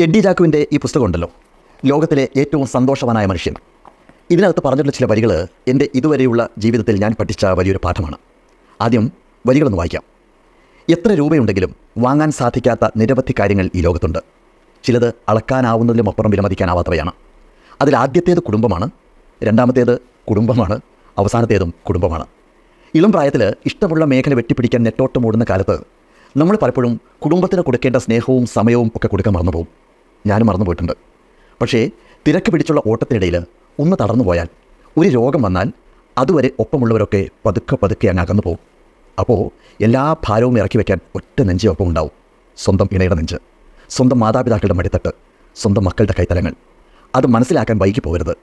Eddy ജാക്കുവിന്റെ ഈ പുസ്തകമുണ്ടല്ലോ. ലോകത്തിലെ ഏറ്റവും സന്തോഷവാനായ മനുഷ്യൻ. ഇതിനകത്ത് പറഞ്ഞിട്ടുള്ള ചില വരികൾ എന്റെ ഇതുവരെയുള്ള ജീവിതത്തിൽ ഞാൻ പഠിച്ച വലിയൊരു പാഠമാണ്. ആദ്യം വരികളൊന്ന് വായിക്കാം. എത്ര രൂപയുണ്ടെങ്കിലും വാങ്ങാൻ സാധിക്കാത്ത നിരവധി കാര്യങ്ങൾ ഈ ലോകത്തുണ്ട്. ചിലത് അളക്കാനാവുന്നതിലും അപ്പുറം വിലമതിക്കാനാവാത്തവയാണ്. അതിൽ ആദ്യത്തേത് കുടുംബമാണ് രണ്ടാമത്തേത് കുടുംബമാണ് അവസാനത്തേതും കുടുംബമാണ്. ഇളം പ്രായത്തിൽ ഇഷ്ടമുള്ള മേഖല വെട്ടിപ്പിടിക്കാൻ നെട്ടോട്ടം ഓടുന്ന കാലത്ത് നമ്മൾ പലപ്പോഴും കുടുംബത്തിന് കൊടുക്കേണ്ട സ്നേഹവും സമയവും ഒക്കെ കൊടുക്കാൻ മറന്നുപോകും. ഞാനും മറന്നുപോയിട്ടുണ്ട് പക്ഷേ തിരക്ക് പിടിച്ചുള്ള ഓട്ടത്തിനിടയിൽ ഒന്ന് തളർന്നു പോയാൽ ഒരു രോഗം വന്നാൽ അതുവരെ ഒപ്പമുള്ളവരൊക്കെ പതുക്കെ പതുക്കെ അങ്ങ് അകന്നു പോകും. അപ്പോൾ എല്ലാ ഭാരവും ഇറക്കി വയ്ക്കാൻ ഒറ്റ നെഞ്ചേ ഒപ്പം ഉണ്ടാവും. സ്വന്തം ഇണയുടെ നെഞ്ച് സ്വന്തം മാതാപിതാക്കളുടെ മടിത്തട്ട് സ്വന്തം മക്കളുടെ കൈത്തലങ്ങൾ. അത് മനസ്സിലാക്കാൻ വൈകി പോകരുത്.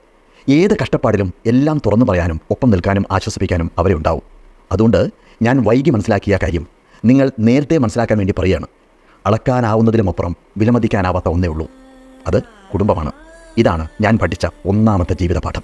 ഏത് കഷ്ടപ്പാടിലും എല്ലാം തുറന്നു പറയാനും ഒപ്പം നിൽക്കാനും ആശ്വസിപ്പിക്കാനും അവരെ ഉണ്ടാവും. അതുകൊണ്ട് ഞാൻ വൈകി മനസ്സിലാക്കിയ കാര്യം നിങ്ങൾ നേരത്തെ മനസ്സിലാക്കാൻ വേണ്ടി പറയുകയാണ്. അളക്കാനാവുന്നതിലുമപ്പുറം വിലമതിക്കാനാവാത്ത ഒന്നേ ഉള്ളൂ. അത് കുടുംബമാണ്. ഇതാണ് ഞാൻ പഠിച്ച ഒന്നാമത്തെ ജീവിതപാഠം.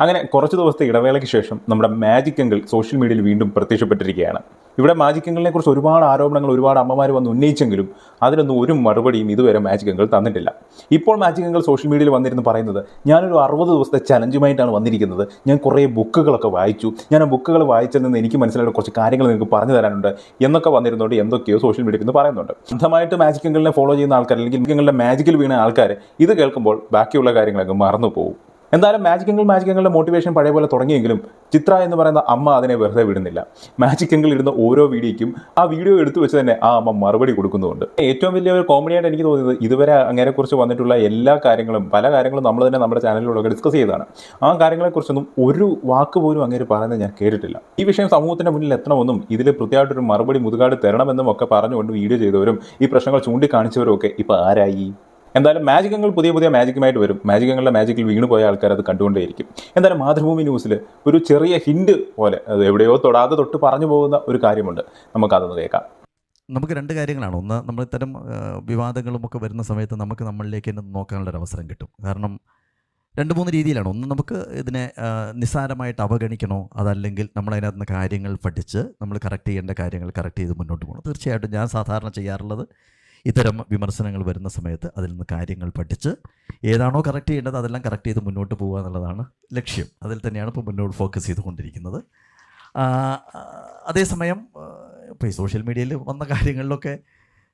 അങ്ങനെ കുറച്ച് ദിവസത്തെ ഇടവേളയ്ക്ക് ശേഷം നമ്മുടെ മാജിക് അങ്കിൾ സോഷ്യൽ മീഡിയയിൽ വീണ്ടും പ്രത്യക്ഷപ്പെട്ടിരിക്കുകയാണ്. ഇവിടെ മാജിക് അങ്കിളിനെ കുറിച്ച് ഒരുപാട് ആരോപണങ്ങൾ ഒരുപാട് അമ്മമാർ വന്ന് ഉന്നയിച്ചെങ്കിലും അതിനൊന്നും ഒരു മറുപടിയും ഇതുവരെ മാജിക് അങ്കിൾ തന്നിട്ടില്ല. ഇപ്പോൾ മാജിക് അങ്കിൾ സോഷ്യൽ മീഡിയയിൽ വന്നിരുന്നു പറയുന്നത് ഞാനൊരു അറുപത് ദിവസത്തെ ചലഞ്ചുമായിട്ടാണ് വന്നിരിക്കുന്നത്. ഞാൻ കുറേ ബുക്കുകളൊക്കെ വായിച്ചു. ഞാൻ ആ ബുക്കുകൾ വായിച്ചതിൽ നിന്ന് എനിക്ക് മനസ്സിലായ കുറച്ച് കാര്യങ്ങൾ നിങ്ങൾക്ക് പറഞ്ഞു തരാനുണ്ട് എന്നൊക്കെ വന്നിരുന്നുകൊണ്ട് എന്തൊക്കെയോ സോഷ്യൽ മീഡിയയിൽ നിന്ന് പറയുന്നുണ്ട്. സ്വന്തമായിട്ട് മാജിക് അങ്കിളിനെ ഫോളോ ചെയ്യുന്ന ആൾക്കാർ അല്ലെങ്കിൽ നിങ്ങളുടെ മാജിക്കിൽ വീണ ആൾക്കാർ ഇത് കേൾക്കുമ്പോൾ ബാക്കിയുള്ള കാര്യങ്ങളൊക്കെ മറന്നു പോകും എന്തായാലും മാജിക് എങ്കിൽ മാജിക് എങ്കിലെ മോട്ടിവേഷൻ പഴയ പോലെ തുടങ്ങിയെങ്കിലും ചിത്ര എന്ന് പറയുന്ന അമ്മ അതിനെ വെറുതെ വിടുന്നില്ല. മാജിക് എങ്കിൽ ഇടുന്ന ഓരോ വീഡിയോയ്ക്കും ആ വീഡിയോ എടുത്തു വെച്ച് തന്നെ ആ അമ്മ മറുപടി കൊടുക്കുന്നുണ്ട് ഏറ്റവും വലിയ ഒരു കോമഡിയായിട്ട് എനിക്ക് തോന്നിയത് ഇതുവരെ അങ്ങനെ കുറിച്ച് വന്നിട്ടുള്ള എല്ലാ കാര്യങ്ങളും പല കാര്യങ്ങളും നമ്മൾ തന്നെ നമ്മുടെ ചാനലിലൂടെ ഡിസ്കസ് ചെയ്തതാണ്. ആ കാര്യങ്ങളെക്കുറിച്ചൊന്നും ഒരു വാക്ക് പോലും അങ്ങനെ പറയുന്നത് ഞാൻ കേട്ടിട്ടില്ല. ഈ വിഷയം സമൂഹത്തിന്റെ മുന്നിൽ എത്തണമെന്നും ഇതിൽ കൃത്യമായിട്ടൊരു മറുപടി മുതുകാട് തരണമെന്നും ഒക്കെ പറഞ്ഞുകൊണ്ട് വീഡിയോ ചെയ്തവരും ഈ പ്രശ്നങ്ങൾ ചൂണ്ടിക്കാണിച്ചവരും ഒക്കെ ഇപ്പോൾ ആരായി? എന്തായാലും മാജിക് അങ്കിൾ പുതിയ പുതിയ മാജിക്കുമായിട്ട് വരും. മാജിക്കങ്ങളുടെ മാജിക്കിൽ വീണ് പോയ ആൾക്കാർ അത് കണ്ടുകൊണ്ടേയിരിക്കും. എന്തായാലും മാതൃഭൂമി ന്യൂസിൽ ഒരു ചെറിയ ഹിൻഡ് പോലെ അത് എവിടെയോ തൊടാതെ തൊട്ട് പറഞ്ഞു പോകുന്ന ഒരു കാര്യമുണ്ട്. നമുക്കതൊന്ന് കേൾക്കാം. നമുക്ക് രണ്ട് കാര്യങ്ങളാണ്. ഒന്ന് നമ്മൾ ഇത്തരം വിവാദങ്ങളുമൊക്കെ വരുന്ന സമയത്ത് നമുക്ക് നമ്മളിലേക്ക് തന്നെ നോക്കാനുള്ളൊരു അവസരം കിട്ടും. കാരണം രണ്ട് മൂന്ന് രീതിയിലാണ്. ഒന്ന് നമുക്ക് ഇതിനെ നിസ്സാരമായിട്ട് അവഗണിക്കണോ? അതല്ലെങ്കിൽ നമ്മൾ അതിനകത്ത് നിന്ന് കാര്യങ്ങൾ പഠിച്ച് നമ്മൾ കറക്റ്റ് ചെയ്യേണ്ട കാര്യങ്ങൾ കറക്റ്റ് ചെയ്ത് മുന്നോട്ട് പോകണം? തീർച്ചയായിട്ടും ഞാൻ സാധാരണ ചെയ്യാറുള്ളത് ഇത്തരം വിമർശനങ്ങൾ വരുന്ന സമയത്ത് അതിൽ നിന്ന് കാര്യങ്ങൾ പഠിച്ച് ഏതാണോ കറക്റ്റ് ചെയ്യേണ്ടത് അതെല്ലാം കറക്റ്റ് ചെയ്ത് മുന്നോട്ട് പോകുക എന്നുള്ളതാണ് ലക്ഷ്യം. അതിൽ തന്നെയാണ് ഇപ്പോൾ മുന്നോട്ട് ഫോക്കസ് ചെയ്തുകൊണ്ടിരിക്കുന്നത്. അതേസമയം ഇപ്പോൾ ഈ സോഷ്യൽ മീഡിയയിൽ വന്ന കാര്യങ്ങളിലൊക്കെ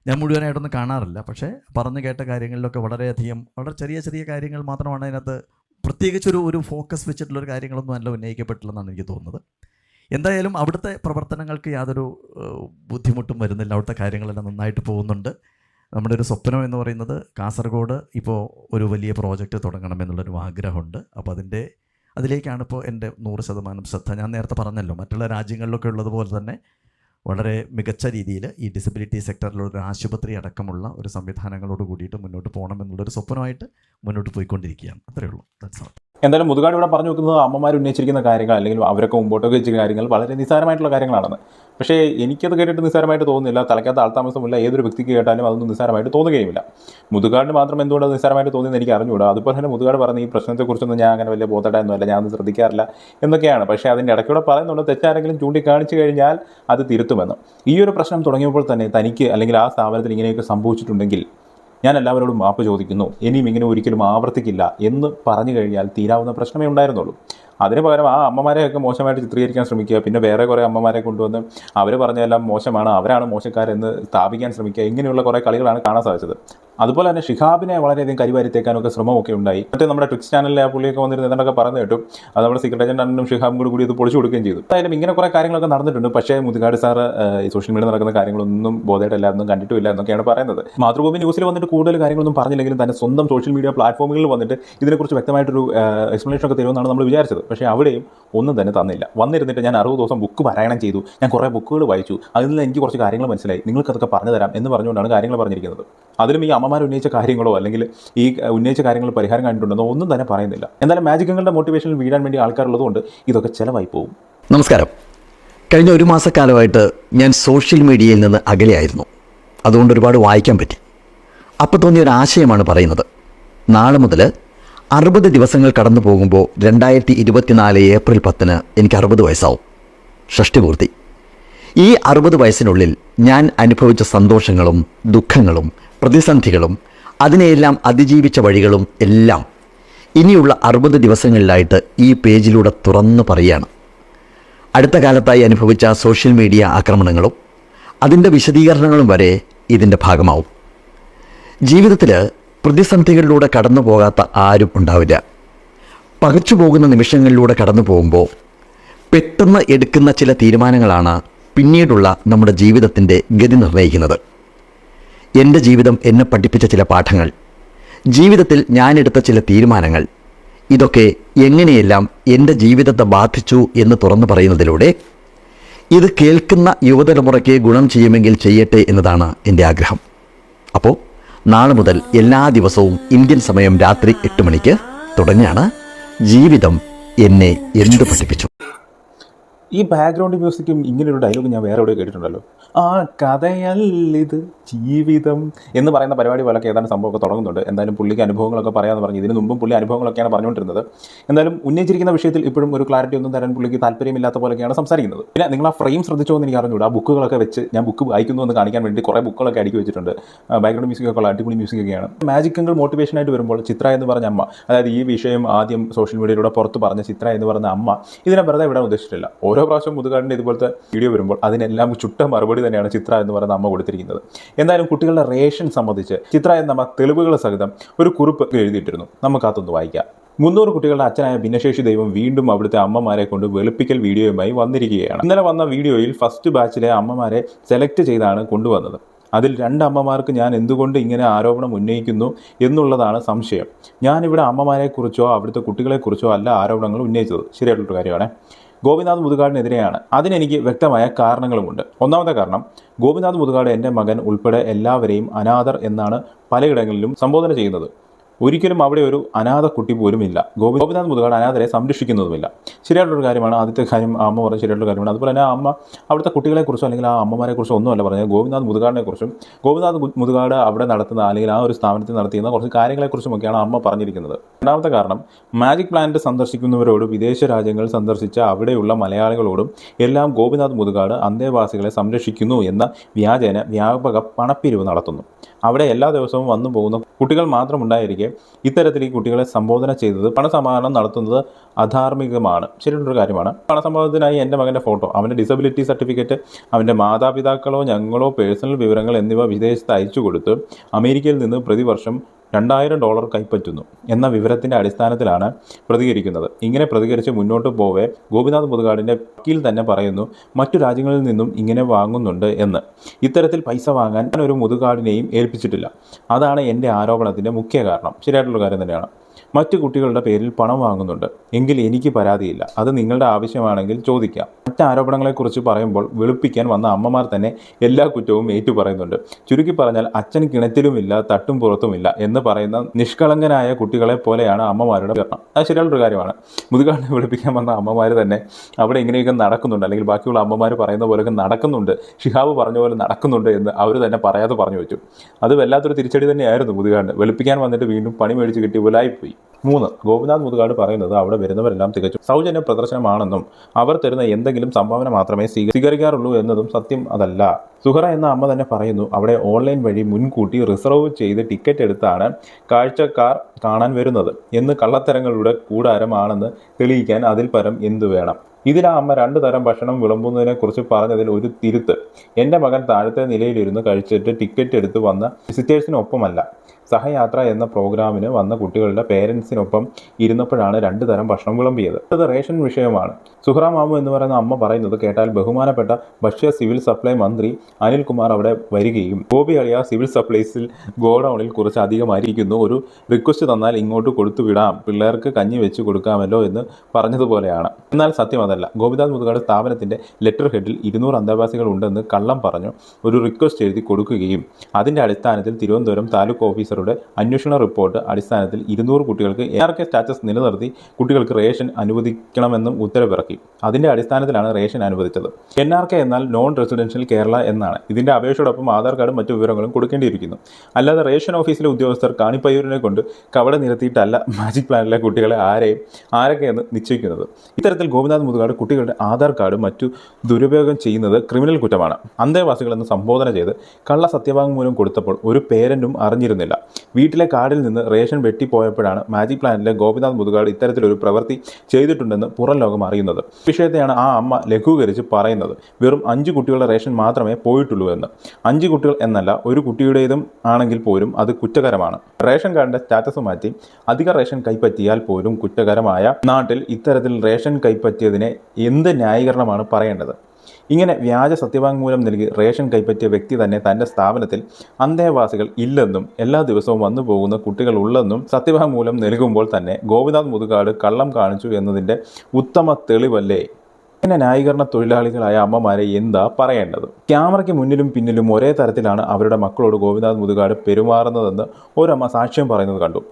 ഞാൻ മുഴുവനായിട്ടൊന്നും കാണാറില്ല. പക്ഷേ പറഞ്ഞു കേട്ട കാര്യങ്ങളിലൊക്കെ വളരെയധികം വളരെ ചെറിയ ചെറിയ കാര്യങ്ങൾ മാത്രമാണ് അതിനകത്ത് പ്രത്യേകിച്ചൊരു ഒരു ഫോക്കസ് വെച്ചിട്ടുള്ളൊരു കാര്യങ്ങളൊന്നും അല്ല ഉന്നയിക്കപ്പെട്ടില്ലെന്നാണ് എനിക്ക് തോന്നുന്നത്. എന്തായാലും അവിടുത്തെ പ്രവർത്തനങ്ങൾക്ക് യാതൊരു ബുദ്ധിമുട്ടും വരുന്നില്ല. അവിടുത്തെ കാര്യങ്ങളെല്ലാം നന്നായിട്ട് പോകുന്നുണ്ട്. നമ്മുടെ ഒരു സ്വപ്നം എന്ന് പറയുന്നത് കാസർഗോഡ് ഇപ്പോൾ ഒരു വലിയ പ്രോജക്റ്റ് തുടങ്ങണം തുടങ്ങണമെന്നുള്ളൊരു ആഗ്രഹമുണ്ട്. അപ്പോൾ അതിന്റെ അതിലേക്കാണ് ഇപ്പോൾ എന്റെ നൂറ് ശതമാനം ശ്രദ്ധ. ഞാൻ നേരത്തെ പറഞ്ഞല്ലോ മറ്റുള്ള രാജ്യങ്ങളിലൊക്കെ ഉള്ളതുപോലെ തന്നെ വളരെ മികച്ച രീതിയിൽ ഈ ഡിസബിലിറ്റി സെക്ടറിലുള്ള ഒരു ആശുപത്രി അടക്കമുള്ള ഒരു സംവിധാനങ്ങളോട് കൂടിയിട്ട് മുന്നോട്ട് പോകണം എന്നുള്ളൊരു സ്വപ്നമായിട്ട് മുന്നോട്ട് പോയിക്കൊണ്ടിരിക്കുകയാണ്. അത്രയേ ഉള്ളൂ. ദാറ്റ്സ് ഓൾ എന്തായാലും മുതുകാട് ഇവിടെ പറഞ്ഞു വെക്കുന്നത് അമ്മമാർ ഉന്നയിച്ചിരിക്കുന്ന കാര്യങ്ങൾ അല്ലെങ്കിൽ അവരൊക്കെ മുമ്പോട്ടൊക്കെ വെച്ചിരിക്കുന്ന കാര്യങ്ങൾ വളരെ നിസ്സാരമായിട്ടുള്ള കാര്യങ്ങളാണ് പക്ഷേ എനിക്കത് കേട്ടിട്ട് നിസ്സാരമായിട്ട് തോന്നുന്നില്ല. തലയ്ക്കകത്ത് ആൾതാമസമില്ല ഏതൊരു വ്യക്തിക്ക് കേട്ടാലും അതൊന്നും നിസ്സാരമായിട്ട് തോന്നുകയുമില്ല. മുതുകാടിന് മാത്രം എന്തുകൊണ്ട് അത് നിസ്സാരമായിട്ട് തോന്നിയെന്ന് എനിക്ക് അറിഞ്ഞുകൂടാ. അതുപോലെ തന്നെ മുതുകാട് പറഞ്ഞ ഈ പ്രശ്നത്തെക്കുറിച്ചൊന്നും ഞാൻ അങ്ങനെ വലിയ ബോധടായൊന്നുമല്ല ഞാൻ ഒന്നും ശ്രദ്ധിക്കാറില്ല എന്നൊക്കെയാണ്. പക്ഷേ അതിന്റെ ഇടയ്ക്കൂടെ പറയുന്നുണ്ട് തെറ്റാരെങ്കിലും ചൂണ്ടിക്കാണിച്ചു കഴിഞ്ഞാൽ അത് തിരുത്തുമെന്ന്. ഈ ഒരു പ്രശ്നം തുടങ്ങിയപ്പോൾ തന്നെ തനിക്ക് അല്ലെങ്കിൽ ആ സ്ഥാപനത്തിൽ ഇങ്ങനെയൊക്കെ സംഭവിച്ചിട്ടുണ്ടെങ്കിൽ ഞാൻ എല്ലാവരോടും മാപ്പ് ചോദിക്കുന്നു. ഇനിയും ഇങ്ങനെ ഒരിക്കലും ആവർത്തിക്കില്ല എന്ന് പറഞ്ഞു കഴിഞ്ഞാൽ തീരാവുന്ന പ്രശ്നമേ ഉണ്ടായിരുന്നുള്ളൂ. അതിന് പകരം ആ അമ്മമാരെയൊക്കെ മോശമായിട്ട് ചിത്രീകരിക്കാൻ ശ്രമിക്കുക. പിന്നെ വേറെ കുറേ അമ്മമാരെ കൊണ്ടുവന്ന് അവർ പറഞ്ഞതെല്ലാം മോശമാണ്. അവരാണ് മോശക്കാരെന്ന് സ്ഥാപിക്കാൻ ശ്രമിക്കുക. ഇങ്ങനെയുള്ള കുറേ കളികളാണ് കാണാൻ സാധിച്ചത്. അതുപോലെ തന്നെ ഷിഹാബിനെ വളരെയധികം കരിവാരിത്തേക്കാനൊക്കെ ശ്രമമൊക്കെ ഉണ്ടായി. മറ്റേ നമ്മുടെ ട്വിക്സ് ചാനലിലെ ആ പുള്ളിയൊക്കെ വന്നിരുന്നു എന്നൊക്കെ പറഞ്ഞു കേട്ടു. അത് നമ്മുടെ സീക്രട്ട് ഏജന്റ് അണ്ണനും ഷിഹാബും കൂടി കൂടി ഇത് പൊളിച്ചു കൊടുക്കുകയും ചെയ്തു. എന്തായാലും ഇങ്ങനെ കുറേ കാര്യങ്ങളൊക്കെ നടന്നിട്ടുണ്ട്. പക്ഷേ മുതുകാട് സാർ ഈ സോഷ്യൽ മീഡിയ നടക്കുന്ന കാര്യങ്ങളൊന്നും ബോധമായിട്ടല്ല ഒന്നും കണ്ടിട്ടില്ല എന്നൊക്കെയാണ് പറയുന്നത്. മാതൃഭൂമി ന്യൂസിൽ വന്നിട്ട് കൂടുതൽ കാര്യങ്ങളൊന്നും പറഞ്ഞില്ലെങ്കിലും തന്നെ സ്വന്തം സോഷ്യൽ മീഡിയ പ്ലാറ്റ്ഫോമുകളിൽ വന്നിട്ട് ഇതിനെക്കുറിച്ച് വ്യക്തമായിട്ടൊരു എക്സ്പ്ലനേഷൻ ഒക്കെ തരുമെന്നാണ് നമ്മൾ വിചാരിച്ചത്. പക്ഷേ അവിടെയും ഒന്നും തന്നെ തന്നില്ല. വന്നിരുന്നിട്ട് ഞാൻ അറുപത് ദിവസം ബുക്ക് പാരായണം ചെയ്തു. ഞാൻ കുറേ ബുക്കുകൾ വായിച്ചു. അതിൽ നിന്ന് എനിക്ക് കുറച്ച് കാര്യങ്ങൾ മനസ്സിലായി. നിങ്ങൾക്കതൊക്കെ പറഞ്ഞു തരാം എന്ന് പറഞ്ഞുകൊണ്ടാണ് കാര്യങ്ങൾ പറഞ്ഞിരിക്കുന്നത്. അതിലും ഈ അമ്മമാർ ഉന്നയിച്ച കാര്യങ്ങളോ അല്ലെങ്കിൽ ഈ ഉന്നയിച്ച കാര്യങ്ങൾ പരിഹാരം കണ്ടിട്ടുണ്ടെന്നോ ഒന്നും തന്നെ പറയുന്നില്ല. എന്നാലും മാജിക്കുകളുടെ മോട്ടിവേഷനിൽ വീഴാൻ വേണ്ടി ആൾക്കാരുള്ളതുകൊണ്ട് ഇതൊക്കെ ചിലവായി പോകും നമസ്കാരം. കഴിഞ്ഞ ഒരു മാസക്കാലമായിട്ട് ഞാൻ സോഷ്യൽ മീഡിയയിൽ നിന്ന് അകലെയായിരുന്നു. അതുകൊണ്ട് ഒരുപാട് വായിക്കാൻ പറ്റി. അപ്പോൾ തോന്നിയ ഒരു ആശയമാണ് പറയുന്നത്. നാളെ മുതൽ അറുപത് ദിവസങ്ങൾ കടന്നു പോകുമ്പോൾ രണ്ടായിരത്തി ഇരുപത്തിനാല് ഏപ്രിൽ പത്തിന് എനിക്ക് അറുപത് വയസ്സാവും. ഷഷ്ടിപൂർത്തി ഈ അറുപത് വയസ്സിനുള്ളിൽ ഞാൻ അനുഭവിച്ച സന്തോഷങ്ങളും ദുഃഖങ്ങളും പ്രതിസന്ധികളും അതിനെയെല്ലാം അതിജീവിച്ച വഴികളും എല്ലാം ഇനിയുള്ള അറുപത് ദിവസങ്ങളിലായിട്ട് ഈ പേജിലൂടെ തുറന്നു പറയുകയാണ്. അടുത്ത കാലത്തായി അനുഭവിച്ച സോഷ്യൽ മീഡിയ ആക്രമണങ്ങളും അതിന്റെ വിശദീകരണങ്ങളും വരെ ഇതിന്റെ ഭാഗമാവും. ജീവിതത്തിൽ പ്രതിസന്ധികളിലൂടെ കടന്നു പോകാത്ത ആരും ഉണ്ടാവില്ല. പകച്ചു പോകുന്ന നിമിഷങ്ങളിലൂടെ കടന്നു പോകുമ്പോൾ പെട്ടെന്ന് എടുക്കുന്ന ചില തീരുമാനങ്ങളാണ് പിന്നീടുള്ള നമ്മുടെ ജീവിതത്തിന്റെ ഗതി നിർണയിക്കുന്നത് എന്റെ ജീവിതം എന്നെ പഠിപ്പിച്ച ചില പാഠങ്ങൾ ജീവിതത്തിൽ ഞാനെടുത്ത ചില തീരുമാനങ്ങൾ ഇതൊക്കെ എങ്ങനെയെല്ലാം എന്റെ ജീവിതത്തെ ബാധിച്ചു എന്ന് തുറന്നു പറയുന്നതിലൂടെ ഇത് കേൾക്കുന്ന യുവതലമുറയ്ക്ക് ഗുണം ചെയ്യുമെങ്കിൽ ചെയ്യട്ടെ എന്നതാണ് എന്റെ ആഗ്രഹം. അപ്പോൾ നാളെ മുതൽ എല്ലാ ദിവസവും ഇന്ത്യൻ സമയം രാത്രി എട്ട് മണിക്ക് തുടങ്ങിയാണ് ജീവിതം എന്നെ എന്ത് പഠിപ്പിച്ചു? ഈ ബാക്ക്ഗ്രൗണ്ട് മ്യൂസിക്കും ഇങ്ങനെയൊരു ഡയലോഗ് ഞാൻ വേറെ എവിടെ കേട്ടിട്ടുണ്ടല്ലോ. ആ കഥയല്ലിത്. ജീവിതം എന്ന് പറയുന്ന പരിപാടി പോലൊക്കെ ഏതാണ്ട് സംഭവമൊക്കെ തുടങ്ങുന്നുണ്ട്. എന്തായാലും പുള്ളിക്ക് അനുഭവങ്ങളൊക്കെ പറയാമെന്ന് പറഞ്ഞു ഇതിന് മുമ്പും പുള്ളി അനുഭവങ്ങളൊക്കെയാണ് പറഞ്ഞുകൊണ്ടിരുന്നത്. എന്തായാലും ഉന്നയിച്ചിരിക്കുന്ന വിഷയത്തിൽ ഇപ്പോഴും ഒരു ക്ലാരിറ്റി ഒന്നും തരാൻ പുള്ളിക്ക് താല്പര്യമില്ലാത്ത പോലെയൊക്കെയാണ് സംസാരിക്കുന്നത്. പിന്നെ നിങ്ങൾ ആ ഫ്രെയിം ശ്രദ്ധിച്ചോ എന്ന് എനിക്ക് അറിഞ്ഞൂടാ ആ ബുക്കുകളൊക്കെ വെച്ച് ഞാൻ ബുക്ക് വായിക്കുന്നു എന്ന് കാണിക്കാൻ വേണ്ടി കുറേ ബുക്കുകളൊക്കെ അടുക്കി വെച്ചിട്ടുണ്ട്. ബാക്ക്ഗ്രൗണ്ട് മ്യൂസിക് ഒക്കെ ഉള്ള അടിപൊളി മ്യൂസിക് ഒക്കെയാണ്. മാജിക് അങ്കിൾ മോട്ടിവേഷൻ ആയിട്ട് വരുമ്പോൾ ചിത്ര എന്ന് പറഞ്ഞ അമ്മ അതായത് ഈ വിഷയം ആദ്യം സോഷ്യൽ മീഡിയയിലൂടെ പുറത്ത് പറഞ്ഞ ചിത്ര എന്ന് പറഞ്ഞ അമ്മ ഇതിനെ വെറുതെ വിടാൻ ഉദ്ദേശിച്ചിട്ടില്ല. ഓരോ പ്രാവശ്യം മുതുകാടിന്റെ ഇതുപോലത്തെ വീഡിയോ വരുമ്പോൾ അതിനെല്ലാം ചുട്ട മറുപടി തന്നെയാണ് ചിത്ര എന്ന് പറയുന്ന അമ്മ കൊടുത്തിരിക്കുന്നത്. എന്തായാലും കുട്ടികളുടെ റേഷൻ സംബന്ധിച്ച് ചിത്ര എന്ന തെളിവുകൾ സഹിതം ഒരു കുറിപ്പ് എഴുതിയിട്ടിരുന്നു. നമുക്കകത്തൊന്ന് വായിക്കാം. മുന്നൂറ് കുട്ടികളുടെ അച്ഛനായ ഭിന്നശേഷി ദൈവം വീണ്ടും അവിടുത്തെ അമ്മമാരെ കൊണ്ട് വെളുപ്പിക്കൽ വീഡിയോയുമായി വന്നിരിക്കുകയാണ്. ഇന്നലെ വന്ന വീഡിയോയിൽ ഫസ്റ്റ് ബാച്ചിലെ അമ്മമാരെ സെലക്ട് ചെയ്താണ് കൊണ്ടുവന്നത്. അതിൽ രണ്ട് അമ്മമാർക്ക് ഞാൻ എന്തുകൊണ്ട് ഇങ്ങനെ ആരോപണം ഉന്നയിക്കുന്നു എന്നുള്ളതാണ് സംശയം. ഞാനിവിടെ അമ്മമാരെക്കുറിച്ചോ അവിടുത്തെ കുട്ടികളെക്കുറിച്ചോ അല്ല ആരോപണങ്ങൾ ഉന്നയിച്ചത്. ശരിയായിട്ടുള്ള കാര്യമാണ്. ഗോപിനാഥ് മുതുകാടിനെതിരെയാണ്. അതിനെനിക്ക് വ്യക്തമായ കാരണങ്ങളുമുണ്ട്. ഒന്നാമത്തെ കാരണം ഗോപിനാഥ് മുതുകാട് എന്റെ മകൻ ഉൾപ്പെടെ എല്ലാവരെയും അനാഥർ എന്നാണ് പലയിടങ്ങളിലും സംബോധന ചെയ്യുന്നത്. ഒരിക്കലും അവിടെ ഒരു അനാഥ കുട്ടി പോലും ഇല്ല. ഗോപി ഗോപിനാഥ് മുതുകാട് അനാഥരെ സംരക്ഷിക്കുന്നതുമില്ല. ശരിയായിട്ടുള്ളൊരു കാര്യമാണ് ആദ്യത്തെ കാര്യം അമ്മ പറഞ്ഞ ശരിയായിട്ടുള്ള കാര്യമാണ്. അതുപോലെ തന്നെ അമ്മ അവിടുത്തെ കുട്ടികളെക്കുറിച്ചോ അല്ലെങ്കിൽ ആ അമ്മമാരെക്കുറിച്ചോ ഒന്നുമല്ല പറഞ്ഞത്. ഗോപിനാഥ് മുതുകാടിനെക്കുറിച്ചും ഗോപിനാഥ് മുതുകാട് അവിടെ നടത്തുന്ന അല്ലെങ്കിൽ ആ ഒരു സ്ഥാപനത്തിൽ നടത്തിയുന്ന കുറച്ച് കാര്യങ്ങളെക്കുറിച്ചുമൊക്കെയാണ് അമ്മ പറഞ്ഞിരിക്കുന്നത്. രണ്ടാമത്തെ കാരണം മാജിക് പ്ലാന്റ് സന്ദർശിക്കുന്നവരോടും വിദേശ രാജ്യങ്ങൾ സന്ദർശിച്ച അവിടെയുള്ള മലയാളികളോടും എല്ലാം ഗോപിനാഥ് മുതുകാട് അന്തേവാസികളെ സംരക്ഷിക്കുന്നു എന്ന വ്യാജേന വ്യാപക പണപ്പിരിവ് നടത്തുന്നു. അവിടെ എല്ലാ ദിവസവും വന്നു പോകുന്ന കുട്ടികൾ മാത്രമുണ്ടായിരിക്കെ ഇത്തരത്തിൽ ഈ കുട്ടികളെ സംബോധന ചെയ്തത് പണസമാഹരണം നടത്തുന്നത് അധാർമികമാണ്. ശരിയുള്ളൊരു കാര്യമാണ്. പണസമ്പാദനത്തിനായി എന്റെ മകന്റെ ഫോട്ടോ അവന്റെ ഡിസബിലിറ്റി സർട്ടിഫിക്കറ്റ് അവന്റെ മാതാപിതാക്കളോ ഞങ്ങളോ പേഴ്സണൽ വിവരങ്ങൾ എന്നിവ വിദേശത്ത് അയച്ചു കൊടുത്ത് അമേരിക്കയിൽ നിന്ന് പ്രതിവർഷം രണ്ടായിരം ഡോളർ കൈപ്പറ്റുന്നു എന്ന വിവരത്തിന്റെ അടിസ്ഥാനത്തിലാണ് പ്രതികരിക്കുന്നത്. ഇങ്ങനെ പ്രതികരിച്ച് മുന്നോട്ട് പോവേ ഗോപിനാഥ് മുതുകാടിന്റെ വക്കീൽ തന്നെ പറയുന്നു മറ്റു രാജ്യങ്ങളിൽ നിന്നും ഇങ്ങനെ വാങ്ങുന്നുണ്ട് എന്ന്. ഇത്തരത്തിൽ പൈസ വാങ്ങാൻ ഞാൻ ഒരു മുതുകാടിനെയും ഏൽപ്പിച്ചിട്ടില്ല. അതാണ് എന്റെ ആരോപണത്തിന്റെ മുഖ്യ കാരണം. ശരിയായിട്ടുള്ള കാര്യം തന്നെയാണ്. മറ്റു കുട്ടികളുടെ പേരിൽ പണം വാങ്ങുന്നുണ്ട്. എങ്കിൽ എനിക്ക് പരാതിയില്ല. അത് നിങ്ങളുടെ ആവശ്യമാണെങ്കിൽ ചോദിക്കാം. മറ്റ് ആരോപണങ്ങളെക്കുറിച്ച് പറയുമ്പോൾ വെളുപ്പിക്കാൻ വന്ന അമ്മമാർ തന്നെ എല്ലാ കുറ്റവും ഏറ്റു പറയുന്നുണ്ട് ചുരുക്കി പറഞ്ഞാൽ അച്ഛൻ കിണറ്റിലുമില്ല തട്ടും പുറത്തുമില്ല എന്ന് പറയുന്ന നിഷ്കളങ്കനായ കുട്ടികളെ പോലെയാണ് അമ്മമാരുടെ കാരണം അത് ശരിയായിട്ടുള്ള കാര്യമാണ്. മുതുകാടിനെ വെളുപ്പിക്കാൻ വന്ന അമ്മമാർ തന്നെ അവിടെ ഇങ്ങനെയൊക്കെ നടക്കുന്നുണ്ട്. അല്ലെങ്കിൽ ബാക്കിയുള്ള അമ്മമാർ പറയുന്ന പോലെയൊക്കെ നടക്കുന്നുണ്ട്. ഷിഹാബ് പറഞ്ഞ പോലെ നടക്കുന്നുണ്ട് എന്ന് അവർ തന്നെ പറയാതെ പറഞ്ഞു വെച്ചു. അത് വല്ലാത്തൊരു തിരിച്ചടി തന്നെയായിരുന്നു മുതുകാടിന്. വെളുപ്പിക്കാൻ വന്നിട്ട് വീണ്ടും പണി മേടിച്ച് കിട്ടി പോലായിപ്പോയി മൂന്ന്. ഗോപിനാഥ് മുതുകാട് പറയുന്നത് അവിടെ വരുന്നവരെല്ലാം തികച്ചും സൗജന്യ പ്രദർശനമാണെന്നും അവർ തരുന്ന എന്തെങ്കിലും സംഭാവന മാത്രമേ സ്വീക- സ്വീകരിക്കാറുള്ളൂ എന്നതും സത്യം അതല്ല. സുഹറ എന്ന അമ്മ തന്നെ പറയുന്നു അവിടെ ഓൺലൈൻ വഴി മുൻകൂട്ടി റിസർവ് ചെയ്ത് ടിക്കറ്റ് എടുത്താണ് കാഴ്ചക്കാർ കാണാൻ വരുന്നത് എന്ന് കള്ളത്തരങ്ങളുടെ കൂടാരമാണെന്ന് തെളിയിക്കാൻ അതിൽ പരം എന്തു വേണം? ഇതിൽ ആ അമ്മ രണ്ടു തരം ഭക്ഷണം വിളമ്പുന്നതിനെക്കുറിച്ച് പറഞ്ഞതിൽ ഒരു തിരുത്ത്. എന്റെ മകൻ താഴത്തെ നിലയിലിരുന്ന് കഴിച്ചിട്ട് ടിക്കറ്റ് എടുത്ത് വന്ന വിസിറ്റേഴ്സിനൊപ്പമല്ല. സഹയാത്ര എന്ന പ്രോഗ്രാമിന് വന്ന കുട്ടികളുടെ പേരൻസിനൊപ്പം ഇരുന്നപ്പോഴാണ് രണ്ടു തരം ഭക്ഷണം വിളമ്പിയത്. അത് റേഷൻ വിഷയമാണ്. സുഹ്റ മാമു എന്ന് പറയുന്ന അമ്മ പറയുന്നത് കേട്ടാൽ ബഹുമാനപ്പെട്ട ഭക്ഷ്യ സിവിൽ സപ്ലൈ മന്ത്രി അനിൽകുമാർ അവിടെ വരികയും ഗോപി അളിയ സിവിൽ സപ്ലൈസിൽ ഗോഡൌണിൽ കുറച്ച് അധികമായിരിക്കുന്നു ഒരു റിക്വസ്റ്റ് തന്നാൽ ഇങ്ങോട്ട് കൊടുത്തു വിടാം പിള്ളേർക്ക് കഞ്ഞി വെച്ച് കൊടുക്കാമല്ലോ എന്ന് പറഞ്ഞതുപോലെയാണ്. എന്നാൽ സത്യം അതല്ല. ഗോപിനാഥ് മുതുകാട് സ്ഥാപനത്തിന്റെ ലെറ്റർ ഹെഡിൽ ഇരുന്നൂറ് അന്തേവാസികൾ ഉണ്ടെന്ന് കള്ളം പറഞ്ഞു ഒരു റിക്വസ്റ്റ് എഴുതി കൊടുക്കുകയും അതിന്റെ അടിസ്ഥാനത്തിൽ തിരുവനന്തപുരം താലൂക്ക് ഓഫീസറുടെ അമ്മമാരുടെ അന്വേഷണ റിപ്പോർട്ട് അടിസ്ഥാനത്തിൽ ഇരുന്നൂറ് കുട്ടികൾക്ക് എ ആർ കെ സ്റ്റാറ്റസ് നിലനിർത്തി കുട്ടികൾക്ക് റേഷൻ അനുവദിക്കണമെന്നും ഉത്തരവിറക്കി. അതിന്റെ അടിസ്ഥാനത്തിലാണ് റേഷൻ അനുവദിച്ചത്. എൻ ആർ കെ എന്നാൽ നോൺ റെസിഡൻഷ്യൽ കേരള എന്നാണ്. ഇതിന്റെ അപേക്ഷയോടൊപ്പം ആധാർ കാർഡും മറ്റു വിവരങ്ങളും കൊടുക്കേണ്ടിയിരിക്കുന്നു. അല്ലാതെ റേഷൻ ഓഫീസിലെ ഉദ്യോഗസ്ഥർ കാണിപ്പയ്യൂരിനെ കൊണ്ട് കവട നിരത്തിയിട്ടല്ല മാജിക് പ്ലാനിലെ കുട്ടികളെ ആരെയും ആരൊക്കെയെന്ന് നിശ്ചയിക്കുന്നത്. ഇത്തരത്തിൽ ഗോപിനാഥ് മുതുകാട് കുട്ടികളുടെ ആധാർ കാർഡും മറ്റു ദുരുപയോഗം ചെയ്യുന്നത് ക്രിമിനൽ കുറ്റമാണ്. അന്തേവാസികളെന്ന് സംബോധന ചെയ്ത് കള്ള സത്യവാങ്മൂലം കൊടുത്തപ്പോൾ ഒരു പേരന്റും അറിഞ്ഞിരുന്നില്ല. വീട്ടിലെ കാടിൽ നിന്ന് റേഷൻ വെട്ടിപ്പോയപ്പോഴാണ് മാജിക് പ്ലാനിലെ ഗോപിനാഥ് മുതുകാട് ഇത്തരത്തിലൊരു പ്രവൃത്തി ചെയ്തിട്ടുണ്ടെന്ന് പുറം ലോകം അറിയുന്നത്. വിഷയത്തെയാണ് ആ അമ്മ ലഘൂകരിച്ച് പറയുന്നത്. വെറും അഞ്ച് കുട്ടികളുടെ റേഷൻ മാത്രമേ പോയിട്ടുള്ളൂ എന്ന്. അഞ്ച് കുട്ടികൾ എന്നല്ല ഒരു കുട്ടിയുടേതും ആണെങ്കിൽ പോലും അത് കുറ്റകരമാണ്. റേഷൻ കാർഡിന്റെ സ്റ്റാറ്റസ് മാറ്റി അധിക റേഷൻ കൈപ്പറ്റിയാൽ പോലും കുറ്റകരമായ നാട്ടിൽ ഇത്തരത്തിൽ റേഷൻ കൈപ്പറ്റിയതിനെ എന്ത് ന്യായീകരണമാണ് പറയേണ്ടത്? ഇങ്ങനെ വ്യാജ സത്യവാങ്മൂലം നൽകി റേഷൻ കൈപ്പറ്റിയ വ്യക്തി തന്നെ തന്റെ സ്ഥാപനത്തിൽ അന്തേവാസികൾ ഇല്ലെന്നും എല്ലാ ദിവസവും വന്നു പോകുന്ന കുട്ടികൾ ഉള്ളെന്നും സത്യവാങ്മൂലം നൽകുമ്പോൾ തന്നെ ഗോപിനാഥ് മുതുകാട് കള്ളം കാണിച്ചു എന്നതിന്റെ ഉത്തമ തെളിവല്ലേ? ഇങ്ങനെ ന്യായീകരണ തൊഴിലാളികളായ അമ്മമാരെ എന്താ പറയേണ്ടത്? ക്യാമറയ്ക്ക് മുന്നിലും പിന്നിലും ഒരേ തരത്തിലാണ് അവരുടെ മക്കളോട് ഗോപിനാഥ് മുതുകാട് പെരുമാറുന്നതെന്ന് ഒരമ്മ സാക്ഷ്യം പറയുന്നത് കണ്ടു.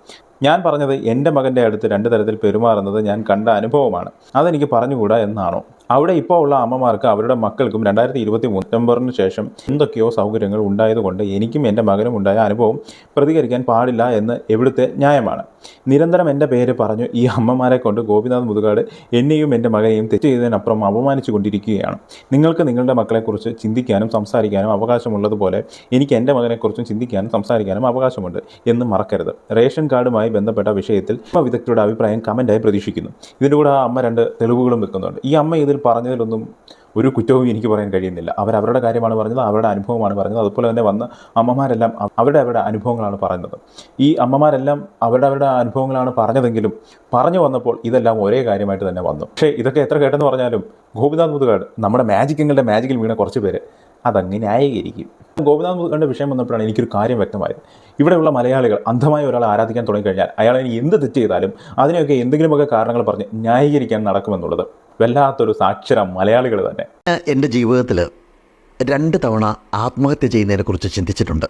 ഞാൻ പറഞ്ഞത് എന്റെ മകന്റെ അടുത്ത് രണ്ട് തരത്തിൽ പെരുമാറുന്നത് ഞാൻ കണ്ട അനുഭവമാണ്. അതെനിക്ക് പറഞ്ഞുകൂടാ എന്നാണോ? അവിടെ ഇപ്പോൾ ഉള്ള അമ്മമാർക്ക് അവരുടെ മക്കൾക്കും രണ്ടായിരത്തി ഇരുപത്തി സെപ്റ്റംബറിന് ശേഷം എന്തൊക്കെയോ സൗകര്യങ്ങൾ ഉണ്ടായതുകൊണ്ട് എനിക്കും എന്റെ മകനും ഉണ്ടായ അനുഭവം പ്രതികരിക്കാൻ പാടില്ല എന്ന് എവിടുത്തെ ന്യായമാണ്. നിരന്തരം എന്റെ പേര് പറഞ്ഞു ഈ അമ്മമാരെ കൊണ്ട് ഗോപിനാഥ് മുതുകാട് എന്നെയും എന്റെ മകനെയും തെറ്റ് ചെയ്തതിനപ്പുറം അപമാനിച്ചു കൊണ്ടിരിക്കുകയാണ്. നിങ്ങൾക്ക് നിങ്ങളുടെ മക്കളെക്കുറിച്ച് ചിന്തിക്കാനും സംസാരിക്കാനും അവകാശമുള്ളതുപോലെ എനിക്ക് എന്റെ മകനെക്കുറിച്ചും ചിന്തിക്കാനും സംസാരിക്കാനും അവകാശമുണ്ട് എന്ന് മറക്കരുത്. റേഷൻ കാർഡുമായി ബന്ധപ്പെട്ട വിഷയത്തിൽ വിദഗ്ധരുടെ അഭിപ്രായം കമന്റായി പ്രതീക്ഷിക്കുന്നു. ഇതിന്റെ കൂടെ ആ അമ്മ രണ്ട് തെളിവുകളും നിൽക്കുന്നുണ്ട് ഈ അമ്മ ഇതിൽ പറഞ്ഞതിലൊന്നും ഒരു കുറ്റവും എനിക്ക് പറയാൻ കഴിയുന്നില്ല. അവർ അവരുടെ കാര്യമാണ് പറഞ്ഞത് അവരുടെ അനുഭവമാണ് പറഞ്ഞത്. അതുപോലെ തന്നെ വന്ന അമ്മമാരെല്ലാം അവരുടെ അവരുടെ അനുഭവങ്ങളാണ് പറയുന്നത്. ഈ അമ്മമാരെല്ലാം അവരുടെ അവരുടെ അനുഭവങ്ങളാണ് പറഞ്ഞതെങ്കിലും പറഞ്ഞു വന്നപ്പോൾ ഇതെല്ലാം ഒരേ കാര്യമായിട്ട് തന്നെ വന്നു. പക്ഷേ ഇതൊക്കെ എത്ര കേട്ടെന്ന് പറഞ്ഞാലും ഗോപിനാഥ് മുതുകാട് നമ്മുടെ മാജിക്കങ്ങളുടെ മാജിക്കിൽ വീണ കുറച്ച് പേര് അതങ്ങ് ന്യായീകരിക്കും. ഗോപിനാഥ് മുതുകാടിന്റെ വിഷയം വന്നപ്പോഴാണ് എനിക്കൊരു കാര്യം വ്യക്തമായത്. ഇവിടെയുള്ള മലയാളികൾ അന്ധമായ ഒരാളെ ആരാധിക്കാൻ തുടങ്ങിക്കഴിഞ്ഞാൽ അയാൾ എന്ത് തെറ്റ് ചെയ്താലും അതിനെയൊക്കെ എന്തെങ്കിലുമൊക്കെ കാരണങ്ങൾ പറഞ്ഞ് ന്യായീകരിക്കാൻ നടക്കുമെന്നുള്ളത്. വല്ലാത്തൊരു സാക്ഷര മലയാളികൾ തന്നെ. എന്റെ ജീവിതത്തിൽ രണ്ട് തവണ ആത്മഹത്യ ചെയ്യുന്നതിനെക്കുറിച്ച് ചിന്തിച്ചിട്ടുണ്ട്.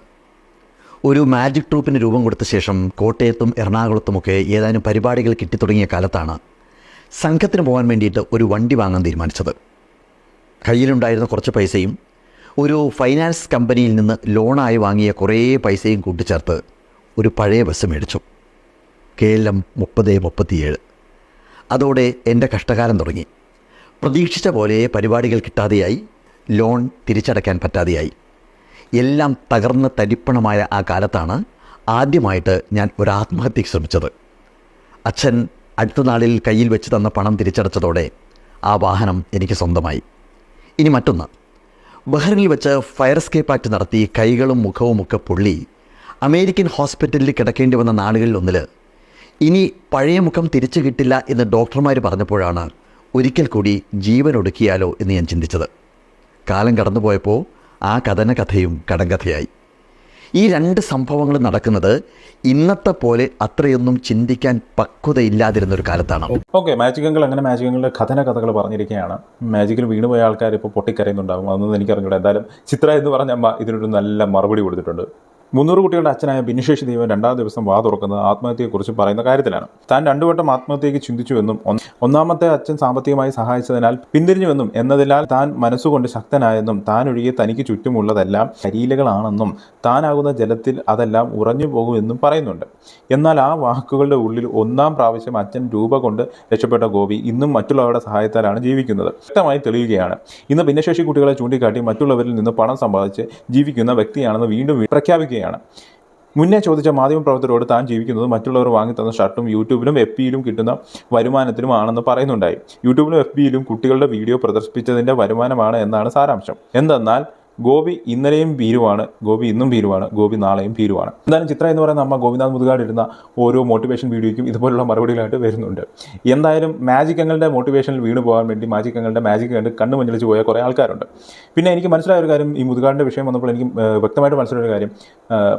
ഒരു മാജിക് ട്രൂപ്പിന് രൂപം കൊടുത്ത ശേഷം കോട്ടയത്തും എറണാകുളത്തുമൊക്കെ ഏതാനും പരിപാടികൾ കിട്ടിത്തുടങ്ങിയ കാലത്താണ് സംഘത്തിന് പോകാൻ വേണ്ടിയിട്ട് ഒരു വണ്ടി വാങ്ങാൻ തീരുമാനിച്ചത്. കയ്യിലുണ്ടായിരുന്ന കുറച്ച് പൈസയും ഒരു ഫൈനാൻസ് കമ്പനിയിൽ നിന്ന് ലോണായി വാങ്ങിയ കുറേ പൈസയും കൂട്ടിച്ചേർത്ത് ഒരു പഴയ ബസ് മേടിച്ചു. കെ എൽ എം മുപ്പത് മുപ്പത്തിയേഴ്. അതോടെ എന്റെ കഷ്ടകാലം തുടങ്ങി. പ്രതീക്ഷിച്ച പോലെ പരിപാടികൾ കിട്ടാതെയായി ലോൺ തിരിച്ചടയ്ക്കാൻ പറ്റാതെയായി. എല്ലാം തകർന്ന് തരിപ്പണമായ ആ കാലത്താണ് ആദ്യമായിട്ട് ഞാൻ ഒരു ആത്മഹത്യക്ക് ശ്രമിച്ചത്. അച്ഛൻ അടുത്ത നാളിൽ കയ്യിൽ വെച്ച് തന്ന പണം തിരിച്ചടച്ചതോടെ ആ വാഹനം എനിക്ക് സ്വന്തമായി. ഇനി മറ്റൊന്ന്. ബഹ്റിനിൽ വെച്ച് ഫയർ എസ്കേപ്പ് ആക്ട് നടത്തി കൈകളും മുഖവും ഒക്കെ പൊള്ളി അമേരിക്കൻ ഹോസ്പിറ്റലിൽ കിടക്കേണ്ടി വന്ന നാളുകളിൽ നാളുകളിലൊന്നിൽ ഇനി പഴയ മുഖം തിരിച്ചു കിട്ടില്ല എന്ന് ഡോക്ടർമാർ പറഞ്ഞപ്പോഴാണ് ഒരിക്കൽ കൂടി ജീവൻ ഒടുക്കിയാലോ എന്ന് ഞാൻ ചിന്തിച്ചത്. കാലം കടന്നുപോയപ്പോൾ ആ കഥന കഥയും കടങ്കഥയായി. ഈ രണ്ട് സംഭവങ്ങളും നടക്കുന്നത് ഇന്നത്തെ പോലെ അത്രയൊന്നും ചിന്തിക്കാൻ പക്വതയില്ലാതിരുന്ന ഒരു കാലത്താണ്. ഓക്കെ മാജിക് അങ്കിൾ അങ്ങനെ മാജിക് അങ്കിളിന്റെ കഥന കഥകൾ പറഞ്ഞിരിക്കുകയാണ്. മാജിക്കിൽ വീണുപോയ ആൾക്കാർ ഇപ്പോൾ പൊട്ടിക്കരയുന്നുണ്ടാകും അതൊന്നും എനിക്കറിഞ്ഞൂടാ. എന്തായാലും ചിത്ര എന്ന് പറഞ്ഞ അമ്മ ഇതിനൊരു നല്ല മറുപടി കൊടുത്തിട്ടുണ്ട്. മുന്നൂറ് കുട്ടികളുടെ അച്ഛനായ ഭിന്നശേഷി ദൈവം രണ്ടാം ദിവസം വാ തുറക്കുന്നത് ആത്മഹത്യയെക്കുറിച്ച് പറയുന്ന കാര്യത്തിലാണ്. താൻ രണ്ടു വട്ടം ആത്മഹത്യയ്ക്ക് ചിന്തിച്ചുവെന്നും ഒന്ന് ഒന്നാമത്തെ അച്ഛൻ സാമ്പത്തികമായി സഹായിച്ചതിനാൽ പിന്തിരിഞ്ഞുവെന്നും എന്നതിനാൽ താൻ മനസ്സുകൊണ്ട് ശക്തനായെന്നും താൻ ഒഴികെ തനിക്ക് ചുറ്റുമുള്ളതെല്ലാം കരിയിലകളാണെന്നും താനാകുന്ന ജലത്തിൽ അതെല്ലാം ഉറഞ്ഞു പോകുമെന്നും പറയുന്നുണ്ട്. എന്നാൽ ആ വാക്കുകളുടെ ഉള്ളിൽ ഒന്നാം പ്രാവശ്യം അച്ഛൻ രൂപ കൊണ്ട് രക്ഷപ്പെട്ട ഗോപി ഇന്നും മറ്റുള്ളവരുടെ സഹായത്താലാണ് ജീവിക്കുന്നത്. വ്യക്തമായി തെളിയുകയാണ്. ഇന്ന് ഭിന്നശേഷി കുട്ടികളെ ചൂണ്ടിക്കാട്ടി മറ്റുള്ളവരിൽ നിന്ന് പണം സമ്പാദിച്ച് ജീവിക്കുന്ന വ്യക്തിയാണെന്ന് വീണ്ടും വീ- പ്രഖ്യാപിക്കുകയാണ് മുന്നേ ചോദിച്ച മാധ്യമപ്രവർത്തകരോട് താൻ ജീവിക്കുന്നത് മറ്റുള്ളവർ വാങ്ങി തന്ന ഷർട്ടും യൂട്യൂബിലും എഫ് ബിയിലും കിട്ടുന്ന വരുമാനത്തിലും ആണെന്ന് പറയുന്നുണ്ടായി. യൂട്യൂബിലും എഫ് ബിയിലും കുട്ടികളുടെ വീഡിയോ പ്രദർശിപ്പിച്ചതിന്റെ വരുമാനമാണ് എന്നാണ് സാരാംശം. എന്തെന്നാൽ ഗോപി ഇന്നലെയും ഭീരുവാണ്. ഗോപി ഇന്നും ഭീരുവാണ്. ഗോപി നാളെയും ഭീരുവാണ്. എന്തായാലും ചിത്ര എന്ന് പറയുന്ന അമ്മ ഗോപിനാഥ് മുതുകാട് ഇടുന്ന ഓരോ മോട്ടിവേഷൻ വീഡിയോയ്ക്കും ഇതുപോലുള്ള മറുപടികളായിട്ട് വരുന്നുണ്ട്. എന്തായാലും മാജിക് അങ്ങളുടെ മോട്ടിവേഷനിൽ വീണ് പോകാൻ വേണ്ടി മാജിക് അങ്ങളുടെ മാജിക് കണ്ട് കണ്ണു മഞ്ഞളിച്ച് പോയ കുറേ ആൾക്കാരുണ്ട്. പിന്നെ എനിക്ക് മനസ്സിലായ ഒരു കാര്യം ഈ മുതുകാടിന്റെ വിഷയം വന്നപ്പോൾ എനിക്ക് വ്യക്തമായിട്ട് മനസ്സിലായ ഒരു കാര്യം.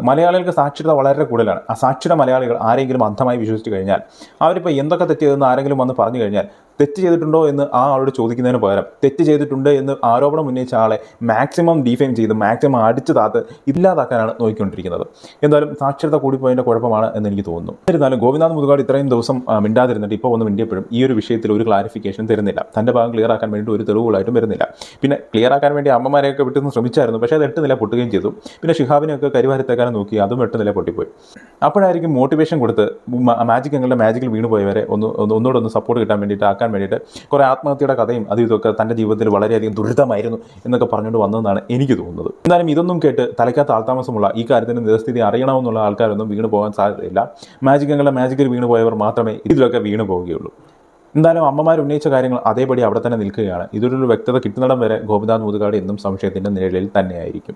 മലയാളികൾക്ക് സാക്ഷരത വളരെ കൂടുതലാണ്. ആ സാക്ഷര മലയാളികൾ ആരെങ്കിലും അന്ധമായി വിശ്വസിച്ച് കഴിഞ്ഞാൽ അവരിപ്പോൾ എന്തൊക്കെ തെറ്റിയതെന്ന് ആരെങ്കിലും വന്ന് പറഞ്ഞു കഴിഞ്ഞാൽ തെറ്റ് ചെയ്തിട്ടുണ്ടോ എന്ന് ആ ആളോട് ചോദിക്കുന്നതിന് പകരം തെറ്റ് ചെയ്തിട്ടുണ്ട് എന്ന് ആരോപണം ഉന്നയിച്ച ആളെ മാക്സിമം ഡീഫെയിം ചെയ്ത് മാക്സിമം അടിച്ചു താത്ത് ഇല്ലാതാക്കാനാണ് നോക്കിക്കൊണ്ടിരിക്കുന്നത്. എന്തായാലും സാക്ഷരത കൂടിപ്പോയതിന്റെ കുഴപ്പമാണ് എന്ന് എനിക്ക് തോന്നുന്നു. എന്നിരുന്നാലും ഗോവിനാഥ് മുതുകാട് ഇത്രയും ദിവസം മിണ്ടാതിരുന്നിട്ട് ഇപ്പോൾ ഒന്ന് മിണ്ടിയപ്പോഴും ഈ ഒരു വിഷയത്തിൽ ഒരു ക്ലാരിഫിക്കേഷൻ തരുന്നില്ല. തന്റെ ഭാഗം ക്ലിയർ ആക്കാൻ വേണ്ടി ഒരു തെളിവുകളായിട്ടും വരുന്നില്ല. പിന്നെ ക്ലിയർ ആക്കാൻ വേണ്ടി അമ്മമാരെയൊക്കെ വിട്ടുനിന്ന് ശ്രമിച്ചായിരുന്നു. പക്ഷേ അത് എട്ട് നില പൊട്ടുകയും ചെയ്തു. പിന്നെ ഷിഹാബിനെയൊക്കെ കരിവാരത്തേക്കാനും നോക്കി അതും എട്ട് നില പൊട്ടിപ്പോയി. അപ്പോഴായിരിക്കും മോട്ടിവേഷൻ കൊടുത്ത് മാജിക് ഞങ്ങളുടെ മാജിക്കിൽ വീണ് പോയവരെ ഒന്ന് ഒന്ന് ഒന്നുകൂടെ ഒന്ന് സപ്പോർട്ട് കിട്ടാൻ വേണ്ടിയിട്ട് ആക്കാൻ വേണ്ടിയിട്ട് കുറേ ആത്മഹത്യയുടെ കഥയും അതും ഇതൊക്കെ തന്റെ ജീവിതത്തിൽ വളരെയധികം ദുരിതമായിരുന്നു എന്നൊക്കെ പറഞ്ഞുകൊണ്ട് വന്നതെന്നാണ് എനിക്ക് തോന്നുന്നത്. എന്തായാലും ഇതൊന്നും കേട്ട് തലയ്ക്കകത്ത് ആൾതാമസമുള്ള ഈ കാര്യത്തിന്റെ നിരസ്ഥിതി അറിയണമെന്നുള്ള ആൾക്കാരൊന്നും വീണ് പോകാൻ സാധ്യതയില്ല. മാജിക്കങ്ങളുടെ മാജിക്കിൽ വീണ് പോയവർ മാത്രമേ ഇതിലൊക്കെ വീണ് പോവുകയുള്ളൂ. എന്തായാലും അമ്മമാർ ഉന്നയിച്ച കാര്യങ്ങൾ അതേപടി അവിടെ തന്നെ നിൽക്കുകയാണ്. ഇതൊരു വ്യക്തത കിട്ടുന്നിടം വരെ ഗോപിനാഥ് മുതുകാട് എന്നും സംശയത്തിന്റെ നിഴലിൽ തന്നെയായിരിക്കും.